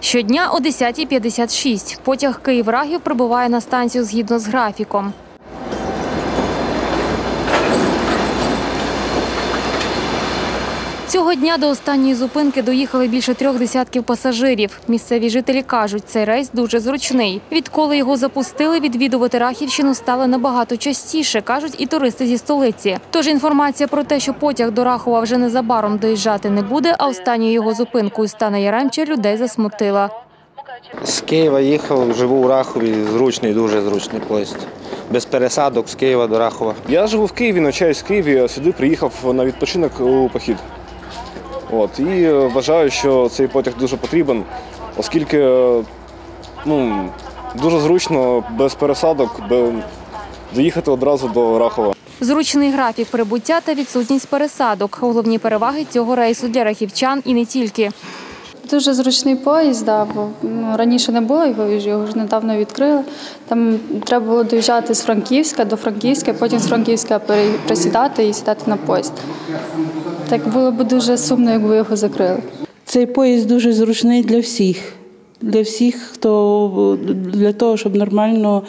Щодня о 10.56 потяг Київ-Рагів прибуває на станцію згідно з графіком. Цього дня до останньої зупинки доїхали більше трьох десятків пасажирів. Місцеві жителі кажуть, цей рейс дуже зручний. Відколи його запустили, відвідувати Рахівщину стали набагато частіше, кажуть і туристи зі столиці. Тож інформація про те, що потяг до Рахова вже незабаром доїжджати не буде, а останньою його зупинкою стане Яремче, людей засмутила. З Києва їхав, живу у Рахові, зручний, дуже зручний поїзд. Без пересадок з Києва до Рахова. Я живу в Києві, навчаюсь в Києві, а сюди приїхав на відпочинок у похід. От, і е, вважаю, що цей потяг дуже потрібен, оскільки е, ну, дуже зручно без пересадок доїхати одразу до Рахова. Зручний графік прибуття та відсутність пересадок головні переваги цього рейсу для рахівчан і не тільки. Дуже зручний поїзд, да, бо ну, раніше не було його, його ж недавно відкрили. Там треба було доїжджати з Франківська до Франківська, потім з Франківська присідати і сідати на поїзд. Так було б дуже сумно, якби його закрили. Цей поїзд дуже зручний для всіх. Для всіх, хто для того, щоб нормально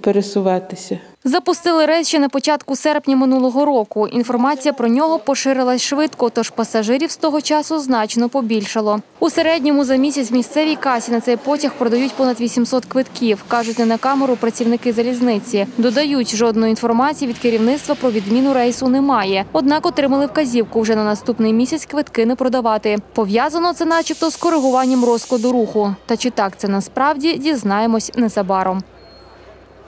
пересуватися. Запустили рейс ще на початку серпня минулого року. Інформація про нього поширилась швидко, тож пасажирів з того часу значно побільшало. У середньому за місяць місцевій касі на цей потяг продають понад 800 квитків, кажуть не на камеру працівники залізниці. Додають, жодної інформації від керівництва про відміну рейсу немає. Однак отримали вказівку вже на наступний місяць квитки не продавати. Пов'язано це, начебто, з коригуванням розкладу руху. Та чи так це насправді дізнаємось незабаром.